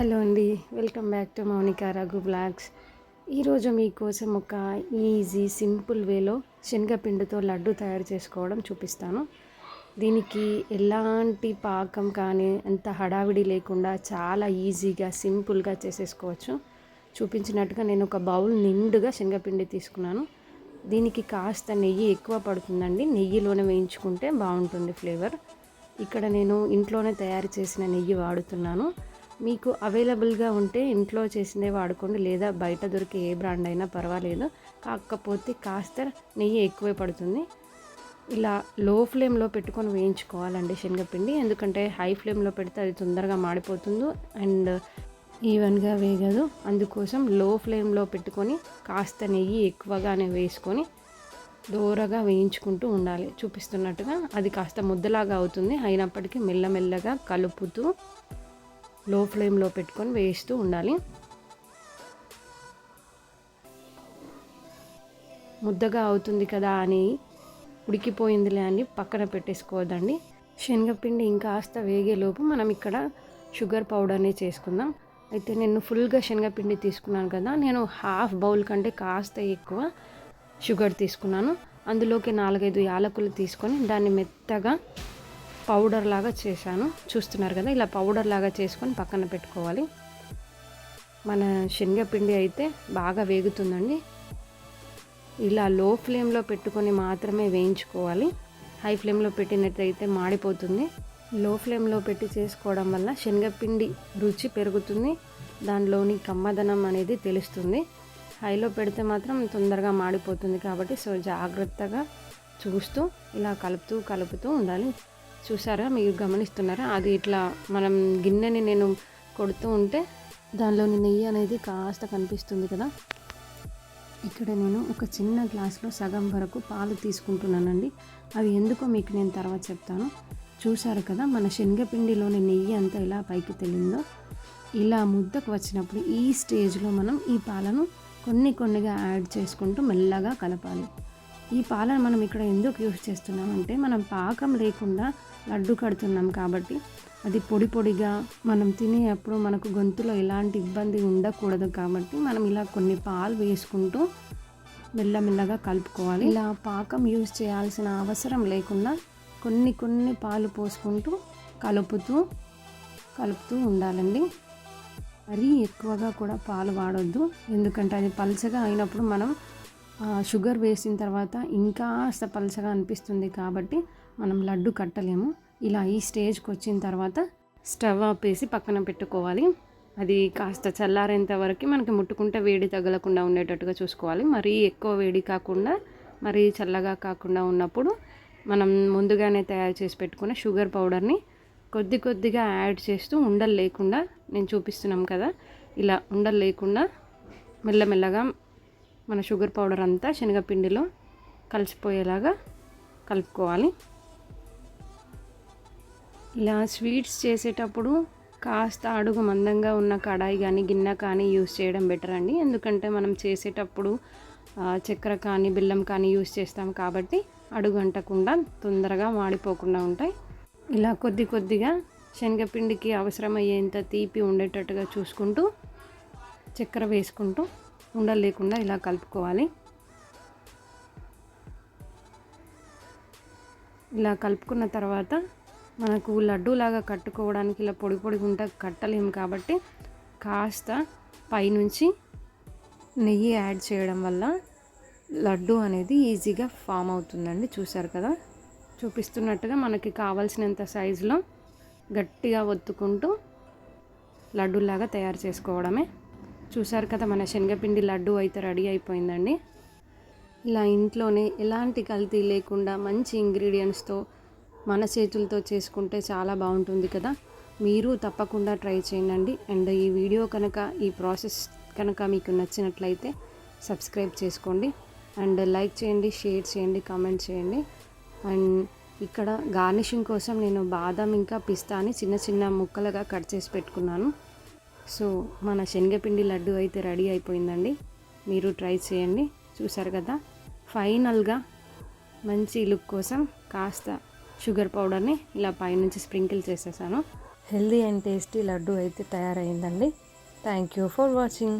Hello అండి welcome back to Mounika Raghu blogs. ఈరోజు మీకోసం ఒక ఈజీ సింపుల్ వేలో శనగపిండితో లడ్డు తయారు చేసుకోవడం చూపిస్తాను. దీనికి ఎలాంటి పాకం కానీ ఎంత హడావిడి లేకుండా చాలా ఈజీగా సింపుల్గా చేసేసుకోవచ్చు. చూపించినట్టుగా నేను ఒక బౌల్ నిండుగా శనగపిండి తీసుకున్నాను. దీనికి కాస్త నెయ్యి ఎక్కువ పడుతుందండి. నెయ్యిలోనే వేయించుకుంటే బాగుంటుంది ఫ్లేవర్. ఇక్కడ నేను ఇంట్లోనే తయారు చేసిన నెయ్యి వాడుతున్నాను. మీకు అవైలబుల్గా ఉంటే ఇంట్లో చేసిందే వాడుకోండి. లేదా బయట దొరికే ఏ బ్రాండ్ అయినా పర్వాలేదు. కాకపోతే కాస్త నెయ్యి ఎక్కువే పడుతుంది. ఇలా లో ఫ్లేమ్లో పెట్టుకొని వేయించుకోవాలండి శనగపిండి. ఎందుకంటే హై ఫ్లేమ్లో పెడితే అది తొందరగా మాడిపోతుంది. అండ్ ఈవెన్గా వేగదు. అందుకోసం లో ఫ్లేమ్లో పెట్టుకొని కాస్త నెయ్యి ఎక్కువగానే వేసుకొని దూరగా వేయించుకుంటూ ఉండాలి. చూపిస్తున్నట్టుగా అది కాస్త ముద్దలాగా అవుతుంది. అయినప్పటికీ మెల్లమెల్లగా కలుపుతూ లో ఫ్లేమ్లో పెట్టుకొని వేస్తూ ఉండాలి. ముద్దగా అవుతుంది కదా అని ఉడికిపోయిందిలే అని పక్కన పెట్టేసుకోవద్దండి. శనగపిండి ఇంకా కాస్త వేగేలోపు మనం ఇక్కడ షుగర్ పౌడర్ని చేసుకుందాం. అయితే నేను ఫుల్గా శనగపిండి తీసుకున్నాను కదా నేను హాఫ్ బౌల్ కంటే కాస్త ఎక్కువ షుగర్ తీసుకున్నాను. అందులోకి నాలుగైదు యాలకులు తీసుకొని దాన్ని మెత్తగా పౌడర్ లాగా చేశాను. చూస్తున్నారు కదా ఇలా పౌడర్ లాగా చేసుకొని పక్కన పెట్టుకోవాలి. మన శనగపిండి అయితే బాగా వేగుతుందండి. ఇలా లో ఫ్లేమ్లో పెట్టుకొని మాత్రమే వేయించుకోవాలి. హై ఫ్లేమ్లో పెట్టినట్టయితే మాడిపోతుంది. లో ఫ్లేమ్లో పెట్టి చేసుకోవడం వల్ల శనగపిండి రుచి పెరుగుతుంది. దానిలోని కమ్మదనం అనేది తెలుస్తుంది. హైలో పెడితే మాత్రం తొందరగా మాడిపోతుంది కాబట్టి సో జాగ్రత్తగా చూస్తూ ఇలా కలుపుతూ కలుపుతూ ఉండాలి. చూసారా? మీరు గమనిస్తున్నారా? అది ఇట్లా మనం గిన్నెని నేను కొడుతూ ఉంటే దానిలోని నెయ్యి అనేది కాస్త కనిపిస్తుంది కదా? ఇక్కడ నేను ఒక చిన్న గ్లాస్లో సగం వరకు పాలు తీసుకుంటున్నానండి. అవి ఎందుకో మీకు నేను తర్వాత చెప్తాను. చూసారు కదా మన శనగపిండిలోని నెయ్యి అంతా ఎలా పైకి తెలిందో? ఇలా ముద్దకు వచ్చినప్పుడు ఈ స్టేజ్లో మనం ఈ పాలను కొన్ని కొన్నిగా యాడ్ చేసుకుంటూ మెల్లగా కలపాలి. ఈ పాలను మనం ఇక్కడ ఎందుకు యూస్ చేస్తున్నామంటే మనం పాకం లేకుండా లడ్డు కడుతున్నాం కాబట్టి అది పొడి పొడిగా మనం తినేటప్పుడు మనకు గొంతులో ఎలాంటి ఇబ్బంది ఉండకూడదు కాబట్టి మనం ఇలా కొన్ని పాలు వేసుకుంటూ మెల్లమెల్లగా కలుపుకోవాలి. ఇలా పాకం యూజ్ చేయాల్సిన అవసరం లేకుండా కొన్ని కొన్ని పాలు పోసుకుంటూ కలుపుతూ కలుపుతూ ఉండాలండి. మరీ ఎక్కువగా కూడా పాలు వాడొద్దు. ఎందుకంటే అది పలచగా అయినప్పుడు మనం షుగర్ వేసిన తర్వాత ఇంకా పలసగా అనిపిస్తుంది కాబట్టి మనం లడ్డు కట్టలేము. ఇలా ఈ స్టేజ్కి వచ్చిన తర్వాత స్టవ్ ఆపేసి పక్కన పెట్టుకోవాలి. అది కాస్త చల్లారేంత వరకు మనకి ముట్టుకుంటే వేడి తగలకుండా ఉండేటట్టుగా చూసుకోవాలి. మరీ ఎక్కువ వేడి కాకుండా మరీ చల్లగా కాకుండా ఉన్నప్పుడు మనం ముందుగానే తయారు చేసి పెట్టుకున్న షుగర్ పౌడర్ని కొద్ది కొద్దిగా యాడ్ చేస్తూ ఉండలు లేకుండా నేను చూపిస్తున్నాం కదా ఇలా ఉండలు లేకుండా మెల్లమెల్లగా మన షుగర్ పౌడర్ అంతా శనగపిండిలో కలిసిపోయేలాగా కలుపుకోవాలి. ఇలా స్వీట్స్ చేసేటప్పుడు కాస్త అడుగు మందంగా ఉన్న కడాయి కానీ గిన్నె కానీ యూస్ చేయడం బెటర్ అండి. ఎందుకంటే మనం చేసేటప్పుడు చక్కెర కానీ బెల్లం కానీ యూస్ చేస్తాం కాబట్టి అడుగు అంటకుండా తొందరగా మాడిపోకుండా ఉంటాయి. ఇలా కొద్ది కొద్దిగా శనగపిండికి అవసరమయ్యేంత తీపి ఉండేటట్టుగా చూసుకుంటూ చక్కెర వేసుకుంటూ ఉండలేకుండా ఇలా కలుపుకోవాలి. ఇలా కలుపుకున్న తర్వాత మనకు లడ్డూలాగా కట్టుకోవడానికి ఇలా పొడి పొడి గుంట కట్టలేము కాబట్టి కాస్త పైనుంచి నెయ్యి యాడ్ చేయడం వల్ల లడ్డు అనేది ఈజీగా ఫామ్ అవుతుందండి. చూసారు కదా? చూపిస్తున్నట్టుగా మనకి కావాల్సినంత సైజులో గట్టిగా ఒత్తుకుంటూ లడ్డూలాగా తయారు చేసుకోవడమే చూసారు కదా మన శనగపిండి లడ్డు అయితే రెడీ అయిపోయిందండి. ఇలా ఇంట్లోనే ఎలాంటి కల్తీ లేకుండా మంచి ఇంగ్రీడియంట్స్తో మన చేతులతో చేసుకుంటే చాలా బాగుంటుంది కదా. మీరు తప్పకుండా ట్రై చేయండి. అండ్ ఈ వీడియో కనుక ఈ ప్రాసెస్ కనుక మీకు నచ్చినట్లయితే సబ్స్క్రైబ్ చేసుకోండి. అండ్ లైక్ చేయండి షేర్ చేయండి కామెంట్ చేయండి. అండ్ ఇక్కడ గార్నిషింగ్ కోసం నేను బాదం ఇంకా పిస్తాని చిన్న చిన్న ముక్కలుగా కట్ చేసి పెట్టుకున్నాను. సో మన శనగపిండి లడ్డు అయితే రెడీ అయిపోయిందండి. మీరు ట్రై చేయండి. చూసారు కదా? ఫైనల్గా మంచి లుక్ కోసం కాస్త షుగర్ పౌడర్ని ఇలా పైనుంచి స్ప్రింకిల్ చేసేసాను. హెల్దీ అండ్ టేస్టీ లడ్డు అయితే తయారైందండి. Thank you for watching.